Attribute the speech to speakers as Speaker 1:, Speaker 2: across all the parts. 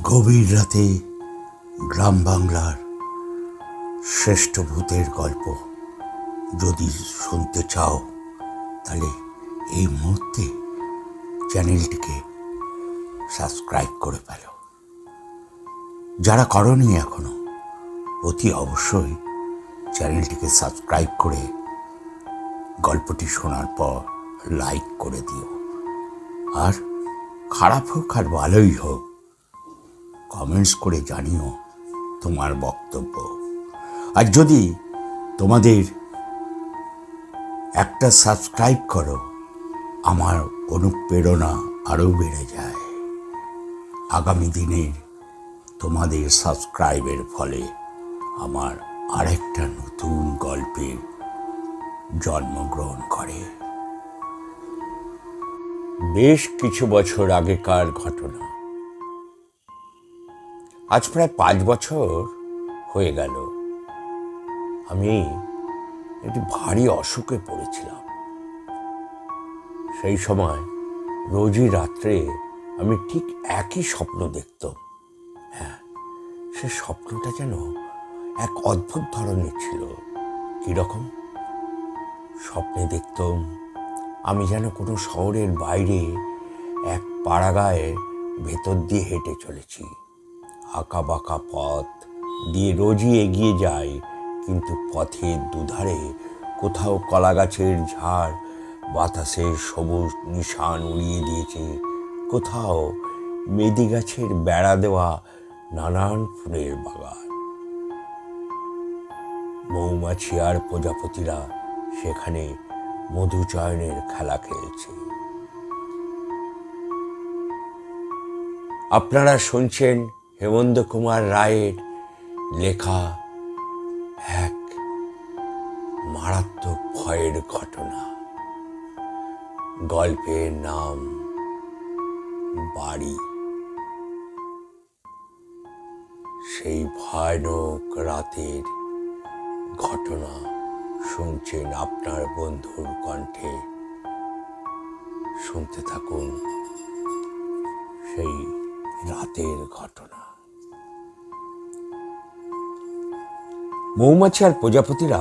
Speaker 1: গভীর রাতে গ্রাম বাংলার শ্রেষ্ঠ ভূতের গল্প। যদি শুনতে চাও, তাহলে এই মুহূর্তে চ্যানেলটিকে সাবস্ক্রাইব করে ফেলো। যারা করনি এখনও, অতি অবশ্যই চ্যানেলটিকে সাবস্ক্রাইব করে গল্পটি শোনার পর লাইক করে দিও। আর খারাপ হোক আর ভালোই হোক কমেন্টস করে জানিও তোমার বক্তব্য। আর যদি তোমাদের একটা সাবস্ক্রাইব করো, আমার অনুপ্রেরণা আরও বেড়ে যায়। আগামী দিনের তোমাদের সাবস্ক্রাইবের ফলে আমার আরেকটা নতুন গল্পের জন্মগ্রহণ করে। বেশ কিছু বছর আগেকার ঘটনা। আজ প্রায় পাঁচ বছর হয়ে গেল। আমি একটি ভারী অসুখে পড়েছিলাম। সেই সময় রোজই রাত্রে আমি ঠিক একই স্বপ্ন দেখতাম। হ্যাঁ সে স্বপ্নটা যেন এক অদ্ভুত ধরনের ছিল। কীরকম স্বপ্নে দেখতাম আমি যেন কোনো শহরের বাইরে এক পাড়াগায়ে ভেতর দিয়ে হেঁটে চলেছি। আঁকা বাঁকা পথ দিয়ে রোজই এগিয়ে যায় কিন্তু পথের দুধারে কোথাও কলা গাছের ঝাড়, বাতাসের সবুজ নিশান উড়িয়ে দিয়েছে, কোথাও মেদি গাছের বেড়া দেওয়া নানান ফুলের বাগান। মৌমাছি আর প্রজাপতিরা সেখানে মধুচয়নের খেলা খেলছে। আপনারা শুনছেন হেমন্ত কুমার রায়ের লেখা এক মারাত্মক ভয়ের ঘটনা। গল্পের নাম বাড়ি। সেই ভয়ানক রাতের ঘটনা শুনছেন আপনার বন্ধুর কণ্ঠে। শুনতে থাকুন সেই রাতের ঘটনা। মৌমাছি আর প্রজাপতিরা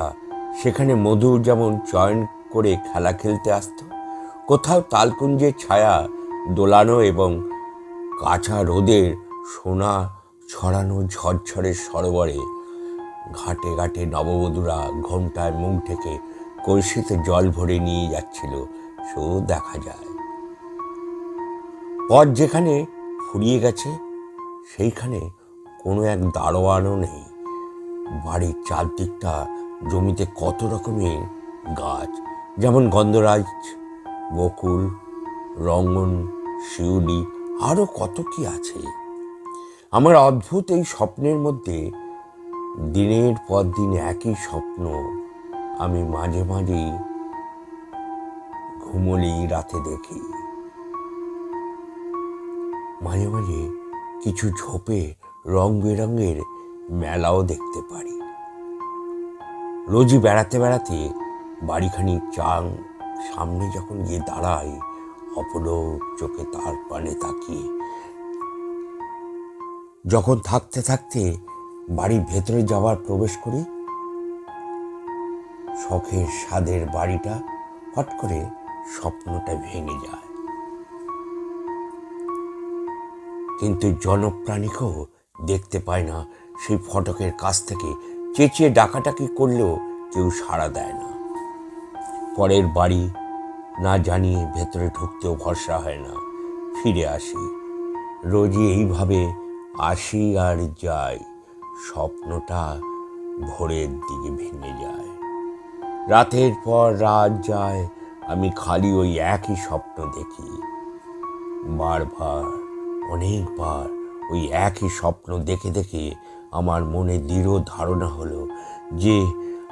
Speaker 1: সেখানে মধুর যেমন চয়ন করে খেলা খেলতে আসতো, কোথাও তালকুঞ্জের ছায়া দোলানো এবং কাঁচা রোদের সোনা ছড়ানো ঝরঝরে সরোবরে ঘাটে ঘাটে নববধূরা ঘোমটায় মুখ থেকে কলসিতে জল ভরে নিয়ে যাচ্ছিল সেও দেখা যায়। পথ যেখানে ফুরিয়ে গেছে, সেইখানে কোনো এক দারোয়ানও নেই। বাড়ির চারদিকটা জমিতে কত রকমের গাছ, যেমন গন্ধরাজ, বকুল, রঙ্গন, শিউলি আরও কত কি আছে। আমার অদ্ভুত এই স্বপ্নের মধ্যে দিনের পর দিন একই স্বপ্ন আমি মাঝে মাঝে ঘুমলি রাতে দেখি। মাঝে মাঝে কিছু ঝোপে রং বেরঙের মেলাও দেখতে পারি। রোজই বেড়াতে বেড়াতে বাড়িখানি চাং সামনে যখন গিয়ে দাঁড়াই, অপলোক চোখে তার পানে তাকিয়ে। যখন থাকতে থাকতে বাড়ির ভেতরে যাবার প্রবেশ করি, শখের স্বাদের বাড়িটা হট করে স্বপ্নটা ভেঙে যায়। কিন্তু জনপ্রাণীকেও দেখতে পায় না সেই ফটকের কাছ থেকে চেঁচিয়ে ডাকাটাকি করলেও কেউ সাড়া দেয় না। পরের বাড়ি না জানিয়ে ভেতরে ঢুকতেও ভরসা হয় না। ফিরে আসি। রোজই এইভাবে আসি আর যাই। স্বপ্নটা ভোরের দিকে ভেঙে যায়। রাতের পর রাত যায়, আমি খালি ওই একই স্বপ্ন দেখি। বারবার, অনেকবার ওই একই স্বপ্ন দেখে দেখে আমার মনে দৃঢ় ধারণা হলো যে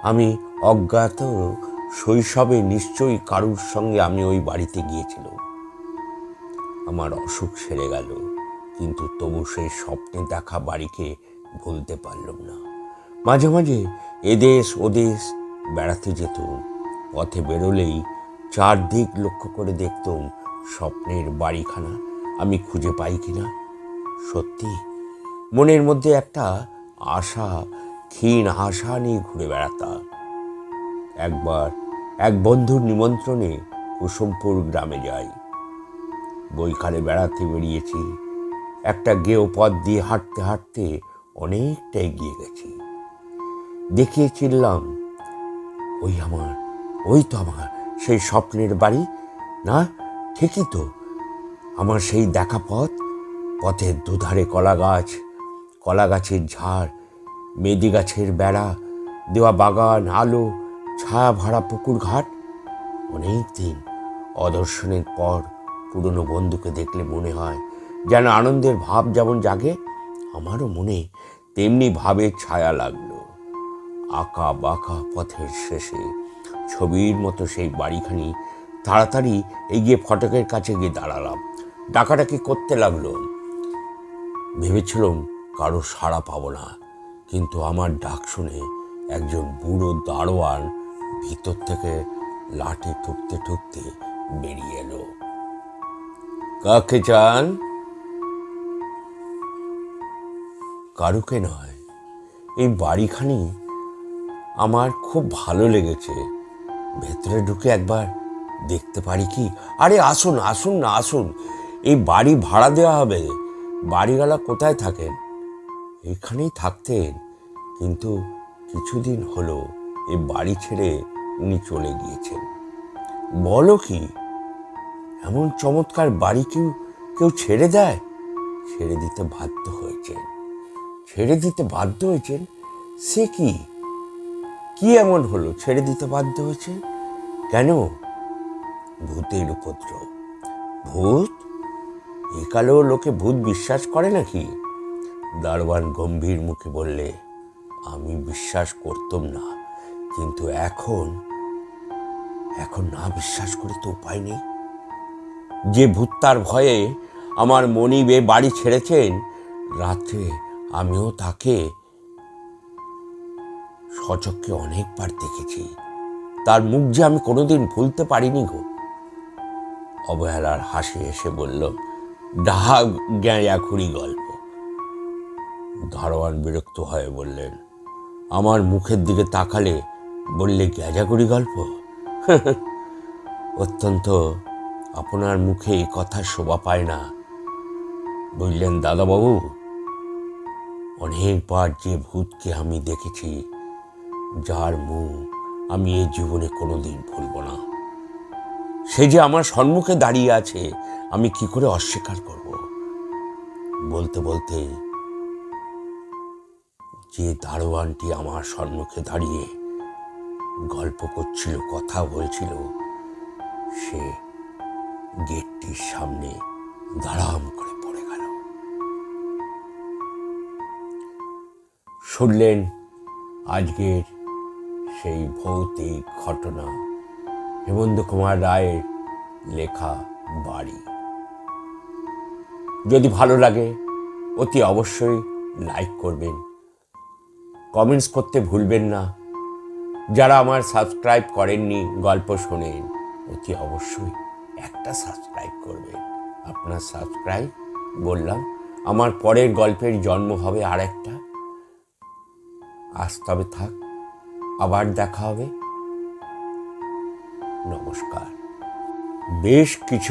Speaker 1: আমি অজ্ঞাত শৈশবে নিশ্চয়ই কারুর সঙ্গে আমি ওই বাড়িতে গিয়েছিলাম। আমার অসুখ সেরে গেল, কিন্তু তবু সেই স্বপ্নে দেখা বাড়িকে ভুলতে পারলাম না। মাঝে মাঝে এদেশ ওদেশ বেড়াতে যেত পথে বেরোলেই চারদিক লক্ষ্য করে দেখতুম স্বপ্নের বাড়িখানা আমি খুঁজে পাই কিনা। সত্যি মনের মধ্যে একটা আশা, ক্ষীণ আশা নিয়ে ঘুরে বেড়াতা। একবার এক বন্ধুর নিমন্ত্রণে কুসুমপুর গ্রামে যাই। বইকালে বেড়াতে বেরিয়েছি। একটা গেও পথ দিয়ে হাঁটতে হাঁটতে অনেকটা এগিয়ে গেছি। দেখিয়ে চিনলাম, ওই আমার, ওই তো আমার, সেই স্বপ্নের বাড়ি, না? ঠিকই তো। আমার সেই দেখা পথ, পথের দুধারে কলা গাছ কলা গাছের ঝাড় মেদি গাছের বেড়া, দেওয়া বাগান, আলো, ছায়া ভরা পুকুর ঘাট। অনেক দিন অদর্শনের পর পুরনো বন্ধুকে দেখলে মনে হয় যেন আনন্দের ভাব যেমন জাগে, আমারও মনে তেমনি ভাবের ছায়া লাগল। আঁকা বাঁকা পথের শেষে ছবির মতো সেই বাড়িখানি তাড়াতাড়ি এগিয়ে ফটকের কাছে গিয়ে দাঁড়ালাম। ডাকাডাকি করতে লাগল। ভেবেছিলাম কারও সাড়া পাবো না। কিন্তু আমার ডাক শুনে একজন বুড়ো দারোয়ান ভিতর থেকে লাঠি ঠুকতে ঠুকতে বেরিয়ে এলো। কাকে চান? কারুকে নয়, এই বাড়িখানি আমার খুব ভালো লেগেছে। ভেতরে ঢুকে একবার দেখতে পারি কি? আরে আসুন আসুন না আসুন। এই বাড়ি ভাড়া দেওয়া হবে। বাড়িওয়ালা কোথায় থাকেন? এখানেই থাকতেন। কিন্তু কিছুদিন হলো এই বাড়ি ছেড়ে উনি চলে গিয়েছেন। বলো কি, এমন চমৎকার বাড়ি কেউ কেউ ছেড়ে দেয়? ছেড়ে দিতে বাধ্য হয়েছেন। ছেড়ে দিতে বাধ্য হয়েছেন? সে কি? কি এমন হলো ছেড়ে দিতে বাধ্য হয়েছে কেন? ভূতের উপদ্রব। ভূত? একালেও লোকে ভূত বিশ্বাস করে নাকি? দারোয়ান গম্ভীর মুখে বললে, আমি বিশ্বাস করতাম না, কিন্তু এখন এখন না বিশ্বাস করে তো উপায় নেই। যে ভূত্তার ভয়ে আমার মনিবে বাড়ি ছেড়েছেন, রাত্রে আমিও তাকে সচক্ষে অনেকবার দেখেছি। তার মুখ যে আমি কোনোদিন ভুলতে পারিনি গো। অবহেলার হাসি এসে বলল, ডাহা গ্যাঁয়াখুরি গল্প দারোয়ান বিরক্ত হয়ে বললেন, আমার মুখের দিকে তাকালে বললে গ্যাজাগুড়ি গল্প? অত্যন্ত, আপনার মুখে এই কথা শোভা পায় না। বুঝলেন দাদাবাবু, অনেকবার যে ভূতকে আমি দেখেছি, যার মুখ আমি এই জীবনে কোনোদিন ভুলব না। সে যে আমার সম্মুখে দাঁড়িয়ে আছে, আমি কি করে অস্বীকার করব? বলতে বলতে যে দারোয়ানটি আমার সম্মুখে দাঁড়িয়ে গল্প করছিল, কথা বলছিল, সে গেটটির সামনে দাঁড়াম করে পড়ে গেল। শুনলেন, আজকের সেই ভৌতিক ঘটনা, হেমন্ত কুমার রায়ের লেখা বাড়ি। যদি ভালো লাগে, অতি অবশ্যই লাইক করবেন কমেন্টস করতে ভুলবেন না। যারা আমার সাবস্ক্রাইব করেননি, গল্প শোনেন, অতি অবশ্যই একটা সাবস্ক্রাইব করবেন। আপনার সাবস্ক্রাইব, বললাম, আমার পরের গল্পের জন্ম হবে আর একটা আজ তবে থাক, আবার দেখা হবে। নমস্কার। বেশ কিছু